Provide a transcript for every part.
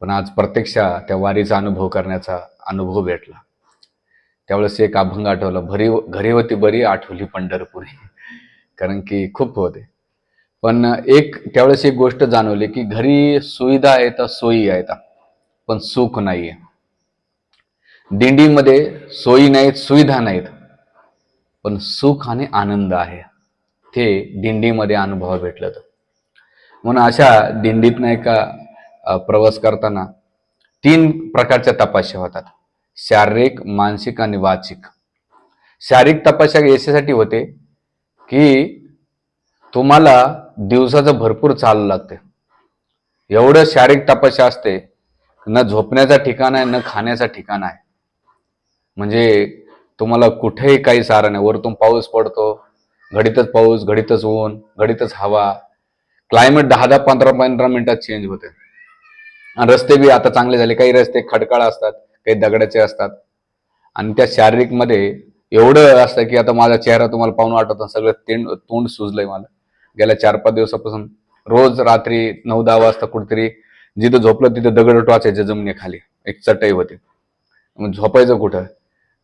पण आज प्रत्यक्ष त्या वारीचा अनुभव करण्याचा अनुभव भेटला. त्यावेळेस एक अभंग आठवला भरी घरी होती बरी आठवली पंढरपुरी. कारण की खूप होते. पण एक त्यावेळेस एक गोष्ट जाणवली की घरी सुविधा आहेत सोयी आहेत. पण सुख नाहीये. दिंडीमध्ये सोयी नाहीत सुविधा नाहीत. पण सुख आणि आनंद आहे. ते दिंडीमध्ये अनुभव भेटलं तर. म्हणून अशा दिंडीतनं एका प्रवास करताना तीन प्रकारच्या तपाश्या होतात. शारीरिक मानसिक आणि वाचिक. शारीरिक तपाश्या याच्यासाठी होते की तुम्हाला दिवसाचं भरपूर चालू लागते. एवढं शारीरिक तपाश्या असते न झोपण्याचं ठिकाण आहे न खाण्याचं ठिकाण आहे. म्हणजे तुम्हाला कुठेही काही सारा नाही. वरतून पाऊस पडतो घडीतच पाऊस घडीतच ऊन घडीतच हवा. क्लायमेट दहा दहा पंधरा पंधरा मिनिटात चेंज होते. आणि रस्ते बी आता चांगले झाले. काही रस्ते खडकाळ असतात काही दगडाचे असतात. आणि त्या शारीरिकमध्ये एवढं असतं की आता माझा चेहरा तुम्हाला पाहून वाटत सगळं तेंड तोंड सुजलंय मला. गेल्या चार पाच दिवसापासून रोज रात्री नऊ दहा वाजता कुठेतरी जिथं झोपलं तिथं दगड टोचायचे जमिनीखाली. एक चटई होती. मग झोपायचं कुठं?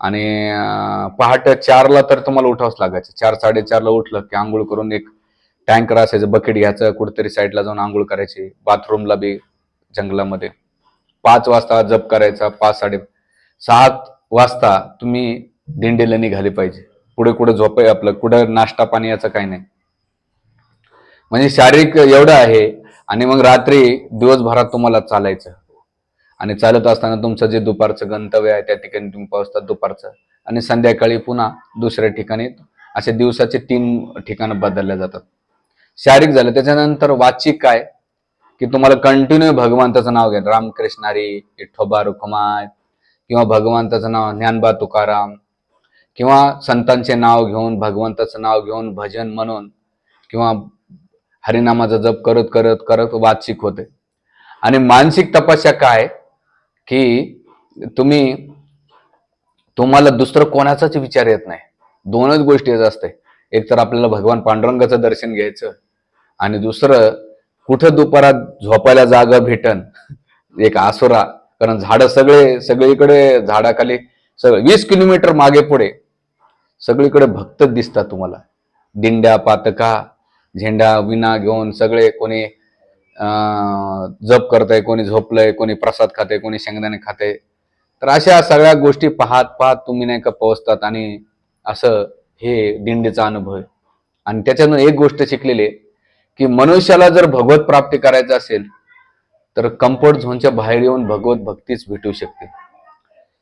आणि पहाटे चारला तर तुम्हाला उठावंच लागायचं. चार साडेचारला उठलं की आंघोळ करून एक टँकर असायचं बकेट घ्यायचं कुठेतरी साईडला जाऊन आंघोळ करायची बाथरूमला बी जंगलामध्ये. पाच वाजता जप करायचा पाच साडे सात वाजता तुम्ही दिंडीला निघाले पाहिजे. पुढे कुठे झोपाय आपलं? कुठं नाश्ता पाणी याचं काही नाही. म्हणजे शारीरिक एवढं आहे आणि मग रात्री दिवसभरात तुम्हाला चालायचं. आणि चालत असताना तुमचं जे दुपारचं गंतव्य आहे त्या ठिकाणी तुम्ही पोहोचतात दुपारचं. आणि संध्याकाळी पुन्हा दुसऱ्या ठिकाणी असे दिवसाचे तीन ठिकाणं बदलल्या जातात. शारीरिक झालं त्याच्यानंतर वाचिक काय? की तुम्हाला कंटिन्यू भगवंताचं नाव घ्या. रामकृष्ण हरी विठोबा रुखमाय किंवा भगवंताचं नाव ज्ञानबा तुकाराम किंवा संतांचे नाव घेऊन भगवंताचं नाव घेऊन भजन म्हणून किंवा हरिनामाचा जप करत करत करत वाचिक होते. आणि मानसिक तपस्या काय? की तुम्ही तुम्हाला दुसरं कोणाचाच विचार येत नाही. दोनच गोष्टी असते. एक तर आपल्याला भगवान पांडुरंगाचं दर्शन घ्यायचं आणि दुसरं कुठं दुपारात झोपायला जागा भेटन? एक आसुरा. कारण झाडं सगळे सगळीकडे झाडाखाली सगळं वीस किलोमीटर मागे पुढे. सगळीकडे भक्तच दिसतात तुम्हाला. दिंड्या पातका झेंडा विना घेऊन सगळे कोणी जप करतंय कोणी झोपलंय कोणी प्रसाद खाते कोणी शेंगदाणे खाते तर अशा सगळ्या गोष्टी पाहत पाहत तुम्ही नाही का पोहोचतात आणि असं हे दिंडीचा अनुभव आणि त्याच्यातून एक गोष्ट शिकलेली आहे. की मनुष्याला जर भगवत प्राप्ती करायचं असेल तर कम्फर्ट झोनच्या बाहेर येऊन भगवत भक्तीच भेटू शकते.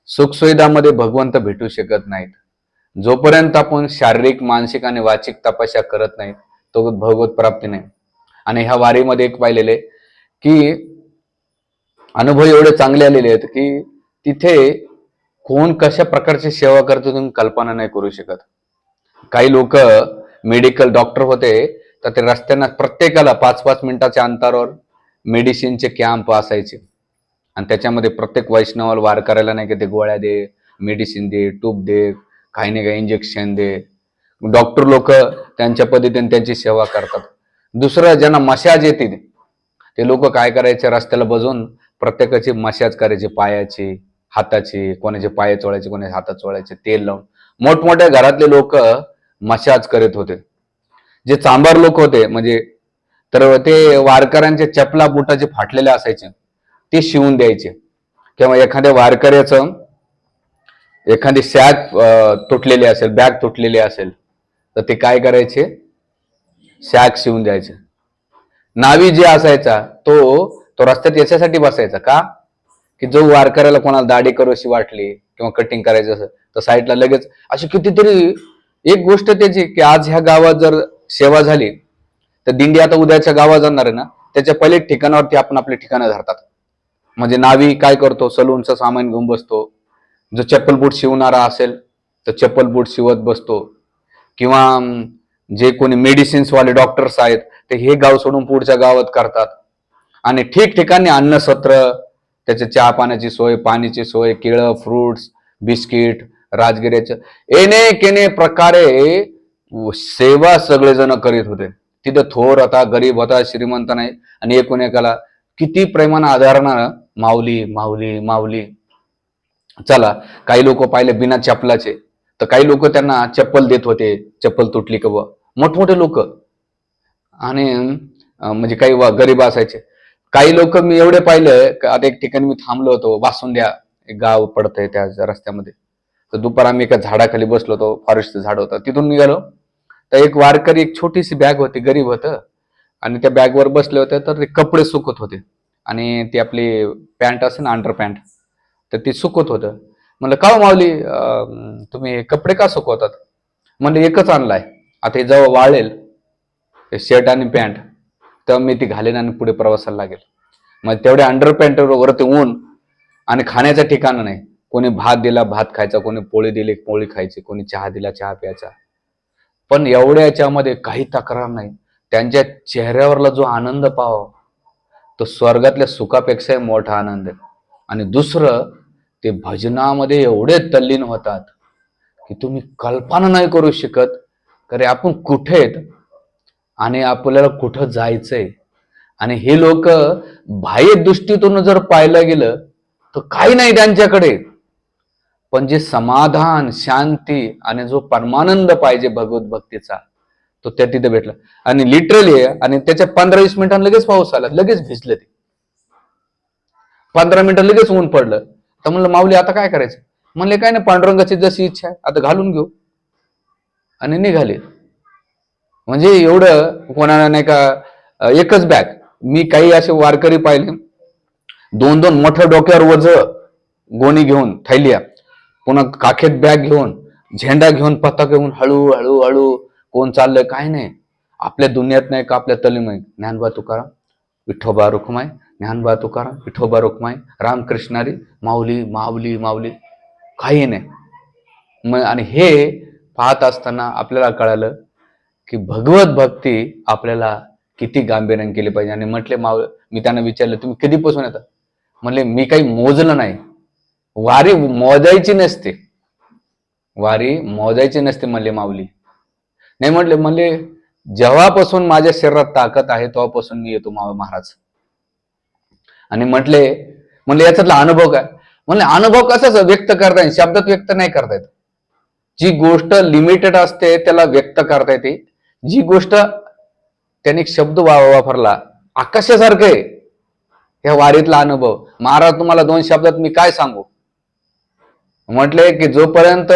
सुखसुविधामध्ये भगवंत भेटू शकत नाहीत. जोपर्यंत आपण शारीरिक मानसिक आणि वाचिक तपस्या करत नाही तो भगवत प्राप्ती नाही. आणि ह्या वारीमध्ये एक पाहिलेले की अनुभव एवढे चांगले आलेले आहेत की तिथे कोण कशा प्रकारची सेवा करतो तुम्ही कल्पना नाही करू शकत. काही लोक मेडिकल डॉक्टर होते तर ते रस्त्यानं प्रत्येकाला पाच पाच मिनिटाच्या अंतरावर मेडिसिनचे कॅम्प असायचे. आणि त्याच्यामध्ये प्रत्येक वैष्णवाला वार करायला नाही की ते गोळ्या दे मेडिसिन दे टूप दे काही नाही काही इंजेक्शन दे. डॉक्टर लोक त्यांच्या पद्धतीने त्यांची सेवा करतात. दुसरं ज्यांना मशाज येते ते लोक काय करायचे? रस्त्याला बजून प्रत्येकाची मशाज करायची पायाची हाताची कोणाचे पाय चोळायचे कोणाचे हातात चोळायचे तेल लावून. मोठमोठ्या घरातले लोक मशाज करत होते. जे चांबार लोक होते म्हणजे तर ते वारकऱ्यांचे चपला बुटा जे फाटलेले असायचे ते शिवून द्यायचे. किंवा एखाद्या वारकऱ्याचं एखादी सॅग तुटलेली असेल बॅग तुटलेली असेल तर ते काय करायचे? सॅग शिवून द्यायचे. नावी जे असायचा तो तो रस्त्यात याच्यासाठी बसायचा. का? की जो वारकऱ्याला कोणाला दाढी करू अशी वाटली किंवा कटिंग करायचं असेल तर साईडला लगेच अशी कितीतरी एक गोष्ट त्याची की आज ह्या गावात जर सेवा झाली तर दिंडी आता उद्याच्या गावात जाणार आहे ना त्याच्या पहिले ठिकाणावरती आपण आपली ठिकाणं धरतात. म्हणजे नावी काय करतो? सलूनचं सामान घेऊन बसतो. जो चप्पल बूट शिवणारा असेल तर चप्पल बूट शिवत बसतो. किंवा जे कोणी मेडिसिन्स वाले डॉक्टर्स आहेत ते हे गाव सोडून पुढच्या गावात करतात. आणि ठिकठिकाणी अन्न सत्र त्याच्या चहा पाण्याची सोय पाण्याची सोय केळं फ्रुट्स बिस्किट राजगिऱ्याचं येणे केने प्रकारे सेवा सगळेजण करीत होते. तिथं थोर होता गरीब होता श्रीमंत नाही. आणि एकूण एकाला किती प्रेमानं आधारणार माऊली माऊली माऊली. चला काही लोक पाहिले बिना चपलाचे. तर काही लोक त्यांना चप्पल देत होते चप्पल तुटली का व मोठमोठे लोक. आणि म्हणजे काही वा- गरीब असायचे. काही लोक मी एवढे पाहिले आता एक ठिकाणी मी थांबलो होतो वासुंद्या एक गाव पडतंय त्या रस्त्यामध्ये. तर दुपार आम्ही एका झाडाखाली बसलो होतो फॉरेस्टचं झाड होतं. तिथून निघालो. तर एक वारकरी एक छोटीशी बॅग होती गरीब होतं. आणि त्या बॅगवर बसले होते तर ते कपडे सुकत होते. आणि ती आपली पॅन्ट असेल ना अंडर पॅन्ट तर ती सुकत होतं. म्हणलं का माऊली तुम्ही कपडे का सुकवतात? म्हणलं एकच आणलाय. आता हे जेव्हा वाळेल ते शर्ट आणि पॅन्ट तेव्हा मी ती घालेन आणि पुढे प्रवासाला लागेल. मग तेवढ्या अंडर पॅन्टवर वरती ऊन आणि खाण्याचं ठिकाण नाही. कोणी भात दिला भात खायचा कोणी पोळी दिली पोळी खायची कोणी चहा दिला चहा प्यायचा. पण एवढ्या याच्यामध्ये काही तक्रार नाही. त्यांच्या चेहऱ्यावरला जो आनंद पाहावा तो स्वर्गातल्या सुखापेक्षाही मोठा आनंद आहे. आणि दुसरं ते भजनामध्ये एवढे तल्लीन होतात की तुम्ही कल्पना नाही करू शकत अरे आपण कुठे आहेत? आणि आपल्याला कुठं जायचंय? आणि हे लोक बाह्य दृष्टीतून जर पाहिलं गेलं तर काही नाही त्यांच्याकडे. पण जे समाधान शांती आणि जो परमानंद पाहिजे भगवत भक्तीचा तो त्या तिथे भेटला. आणि लिटरली आणि त्याच्या पंधरा वीस मिनिटांनी लगेच पाऊस आला लगेच भिजले ते. पंधरा मिनिटं लगेच ऊन पडलं. तर म्हणलं माऊली आता काय करायचं? म्हणले काय नाही पांडुरंगाची जशी इच्छा आहे आता घालून घेऊ. आणि निघाले. म्हणजे एवढं कोणाला नाही का एकच बॅग मी काही असे वारकरी पाहिले. दोन दोन मोठ्या डोक्यावर वज गोणी घेऊन थैलिया. पुन्हा काखेत बॅग घेऊन झेंडा घेऊन पथक घेऊन हळू हळू हळू कोण चाललंय काय नाही. आपल्या दुनियात नाही का आपल्या तलीमय? ज्ञानबा तुकाराम विठोबा रुखमाय ज्ञानबा तुकाराम विठोबा रुखमाय रामकृष्णारी माऊली माऊली माऊली काही नाही. मग आणि हे पाहत असताना आपल्याला कळालं की भगवत भक्ती आपल्याला किती गांभीर्याने केली पाहिजे. आणि म्हटले माव मी त्यांना विचारलं तुम्ही कधीपासून येतात म्हणले मी काही मोजलं नाही. वारी मोजायची नसते. वारी मोजायची नसते म्हणले माऊली. नाही म्हटले म्हणले जेव्हापासून माझ्या शरीरात ताकद आहे तेव्हापासून मी येतो माव महाराज. आणि म्हटले म्हणले याच्यातला अनुभव काय? म्हणले अनुभव कसाच व्यक्त करता येईल? शब्दात व्यक्त नाही करता येत. जी गोष्ट लिमिटेड असते त्याला व्यक्त करता येते. जी गोष्ट त्याने शब्द वा- वापरला आकाशासारखं आहे. ह्या वारीतला अनुभव. महाराज तुम्हाला दोन शब्दात मी काय सांगू? म्हटले की जोपर्यंत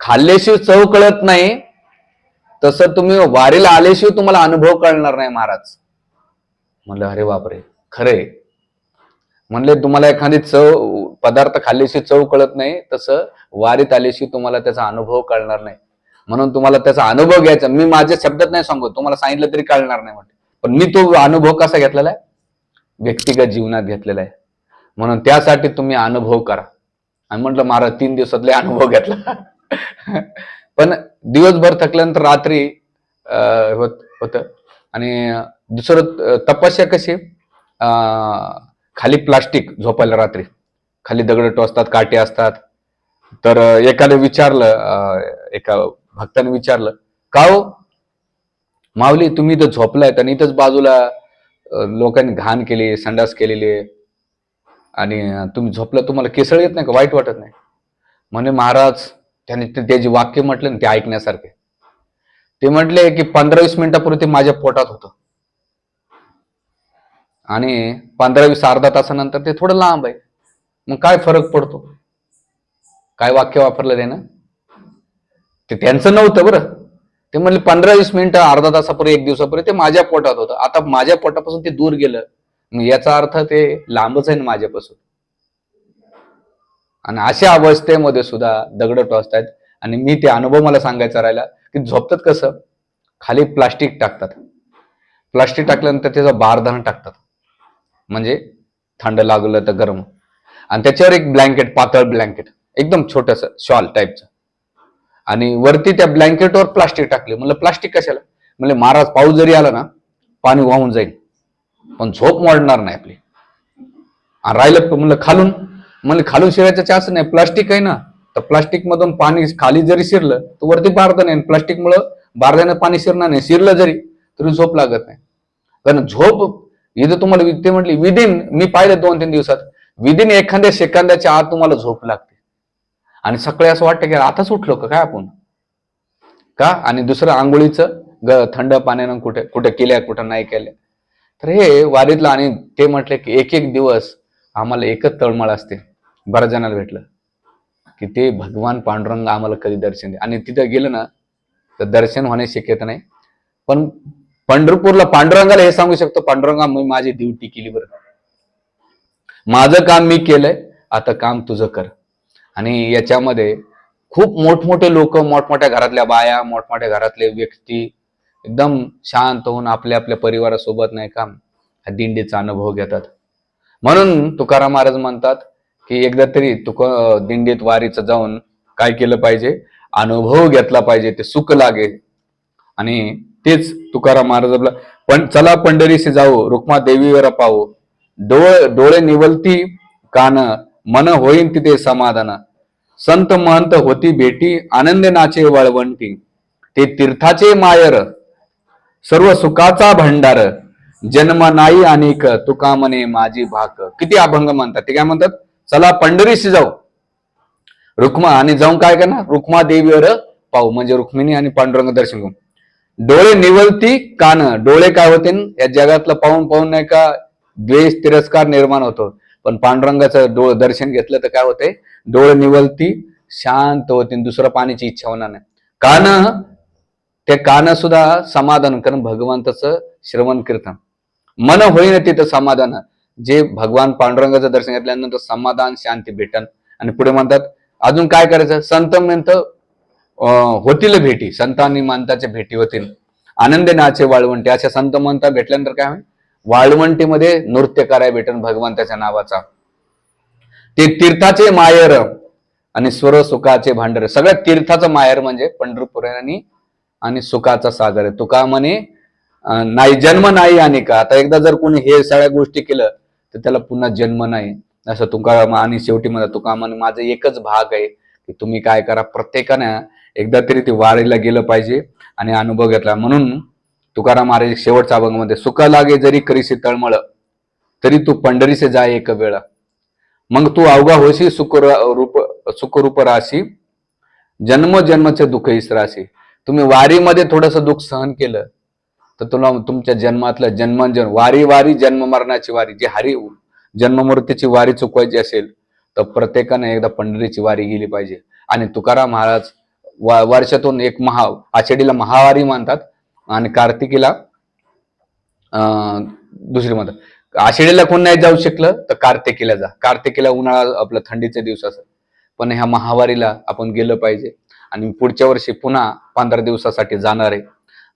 खाल्ल्याशिवाय चव कळत नाही तसं तुम्ही वारीला आल्याशिवाय तुम्हाला अनुभव कळणार नाही महाराज. म्हणलं अरे बापरे खरे म्हणले तुम्हाला एखादी चव पदार्थ खाल्ल्याशी चव कळत नाही तसं वारीत आल्याशिवाय तुम्हाला त्याचा अनुभव कळणार नाही. म्हणून तुम्हाला त्याचा अनुभव घ्यायचा मी माझ्या शब्दात नाही सांगतो तुम्हाला सांगितलं तरी कळणार नाही म्हटलं. पण मी तो अनुभव कसा घेतलेला आहे? व्यक्तिगत जीवनात घेतलेला आहे. म्हणून त्यासाठी तुम्ही अनुभव करा. आणि म्हटलं महाराज तीन दिवसातले अनुभव घेतला. पण दिवसभर थकल्यानंतर रात्री अं, होत होतं. आणि दुसरं तपस्या कशी? अं, खाली प्लास्टिक झोपायला रात्री. खाली दगड टोचतात काटे असतात. तर एकाने विचारलं एका भक्ताने विचारलं का हो? माऊली तुम्ही इथं झोपलायत आणि इथंच बाजूला लोकांनी घाण केली संडास केलेली आहे. आणि तुम्ही झोपलं तुम्हाला केसळ येत नाही का? वाईट वाटत नाही. म्हणे महाराज त्याने ते- जे वाक्य म्हटलं ना ते ऐकण्यासारखे. ते म्हटले की पंधरा वीस मिनिटापूर्वी ते माझ्या पोटात होतं. आणि पंधरा वीस अर्धा तासानंतर ते थोडं लांब आहे. मग काय फरक पडतो? काय वाक्य वापरलं ते ना ते त्यांचं नव्हतं बरं. ते म्हणले पंधरा वीस मिनिटं अर्धा तासापूर्वी एक दिवसापूर्वी ते माझ्या पोटात होतं. आता माझ्या पोटापासून ते दूर गेलं. याचा अर्थ ते लांबच आहे ना माझ्यापासून. आणि अशा अवस्थेमध्ये सुद्धा दगड टोचतायत आणि मी ते अनुभव मला सांगायचा राहिला की झोपतात कसं? खाली प्लास्टिक टाकतात. प्लास्टिक टाकल्यानंतर त्याचं बारदाना टाकतात. म्हणजे थंड लागलं तर गरम. आणि त्याच्यावर एक ब्लँकेट पातळ ब्लँकेट. एकदम छोटस शॉल टाईपचं. आणि वरती त्या ब्लँकेटवर प्लास्टिक टाकले. म्हणलं प्लास्टिक कशाला? म्हणजे महाराज पाऊस जरी आला ना पाणी वाहून जाईल. पण झोप मोडणार नाही आपली. राहिलं म्हणलं खालून म्हणलं खालून शिरायचा चान्स नाही प्लास्टिक आहे ना. तर प्लास्टिक मधून पाणी खाली जरी शिरलं तर वरती बारदा नाही प्लास्टिक मुळे बारद्यानं पाणी शिरणार नाही. शिरलं जरी तरी झोप लागत नाही. कारण झोप इथं तुम्हाला ते म्हटली विदिन मी पाहिलं दोन तीन दिवसात विदिन एखाद्या सेकंदाच्या आत तुम्हाला झोप लागते. आणि सकाळी असं वाटतं की आताच उठलो का? काय आपण? का? आणि दुसरं आंघोळीचं ग थंड पाण्यानं कुठे कुठे केल्या कुठं नाही केल्या. तर हे वारीतलं आणि ते म्हटले की एक एक दिवस आम्हाला एकच तळमळ असते. बऱ्याच जणांना भेटलं की ते भगवान पांडुरंग आम्हाला कधी दर्शन दे आणि तिथं गेलं ना तर दर्शन होण्याची शक्यता नाही. पण पंढरपूरला पांडुरंगाला हे सांगू शकतो पांडुरंगा मी माझी ड्युटी केली बरं. माझं काम मी केलंय आता काम तुझं कर. आणि याच्यामध्ये खूप मोठमोठे लोक मोठमोठ्या घरातल्या बाया मोठमोठ्या घरातले व्यक्ती एकदम शांत होऊन आपल्या आपल्या परिवारासोबत नाही का दिंडीचा अनुभव घेतात. म्हणून तुकाराम महाराज म्हणतात की एकदा तरी तुक दिंडीत वारीचं जाऊन काय केलं पाहिजे? अनुभव घेतला पाहिजे ते सुख लागे आणि तेच तुकाराम महाराज आपला पण चला पंढरीशी जाऊ रुक्मा देवीवर पाहू. डोळे डोळे निवलती कान मन होईन तिथे समाधान. संत महंत होती भेटी आनंद नाचे वळवंटी. ते तीर्थाचे मायर सर्व सुखाचा भंडार. जन्म नाही अनेक तुका म्हणे माझी भाक. किती अभंग म्हणतात. ते काय म्हणतात? चला पंढरीशी जाऊ. रुक्मा आणि जाऊन काय करणार? रुक्मा देवीवर पाहू. म्हणजे रुक्मिणी आणि पांडुरंग दर्शन करू डोळे निवलती कान. डोळे काय होते? या जगातलं पाहून पाहून नाही का द्वेष तिरस्कार निर्माण होतो. पण पांडुरंगाचं डोळ दर्शन घेतलं तर काय होते? डोळे निवलती शांत होते. दुसरं पाण्याची इच्छा होणार नाही. कान ते कान सुद्धा समाधान कारण भगवंताचं श्रवण कीर्तन. मन होईन तिथं समाधान. जे भगवान पांडुरंगाचं दर्शन घेतल्यानंतर समाधान शांती भेटन. आणि पुढे म्हणतात अजून काय करायचं? संत म्हणत होतील भेटी. संतांनी मंताच्या मानताच्या भेटी होतील. आनंद नाचे वाळवंटी. अशा संत म्हणता भेटल्यानंतर काय होईल? वाळवंटीमध्ये नृत्य कराय भेटन भगवंताच्या नावाचा. ते तीर्थाचे मायर आणि स्वर सुखाचे भांडर. सगळ्यात तीर्थाचं मायर म्हणजे पंढरपूर आणि आणि सुखाचा सागर आहे. तुका म्हणे नाही जन्म नाही आणि का? आता एकदा जर कोणी हे सगळ्या गोष्टी केलं तर त्याला पुन्हा जन्म नाही. असं तुका आणि शेवटी म्हणा तुका म्हणे माझा एकच भाग आहे की तुम्ही काय करा प्रत्येकानं एकदा तरी ते वारीला गेलं पाहिजे आणि अनुभव घेतला. म्हणून तुकाराम महाराज शेवटच्या अभंगामध्ये सुख लागे जरी करीसी तळमळ तरी तू पंढरीसे जाय एक वेळा. मग तू अवघा होशी सुख रूप सुखरूप राशी. जन्म जन्मचे दुःख इसराशी. तुम्ही वारीमध्ये थोडस दुःख सहन केलं तर तुला तुमच्या जन्मातलं जन्म जन्म वारी वारी जन्म मरणाची वारी जी हरी जन्ममूर्तीची वारी चुकवायची असेल तर प्रत्येकाने एकदा पंढरीची वारी गेली पाहिजे. आणि तुकाराम महाराज वा- वर्षातून एक महा आषाढीला महावारी मानतात आणि कार्तिकीला दुसरी म्हणतात आषाढीला कोण नाही जाऊ शकलं तर कार्तिकीला जा. कार्तिकीला उन्हाळा आपलं थंडीचे दिवस असत पण ह्या महावारीला आपण गेलं पाहिजे. आणि पुढच्या वर्षी पुन्हा पंधरा दिवसासाठी जाणार आहे.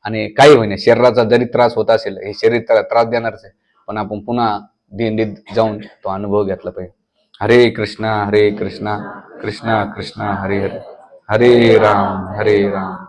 आणि काही होईना शरीराचा जरी त्रास होत असेल हे शरीर त्रास देणारच आहे पण आपण पुन्हा दिंडीत जाऊन तो अनुभव घेतला पाहिजे. हरे कृष्णा हरे कृष्णा कृष्णा कृष्णा हरे हरे. हरे राम हरे राम.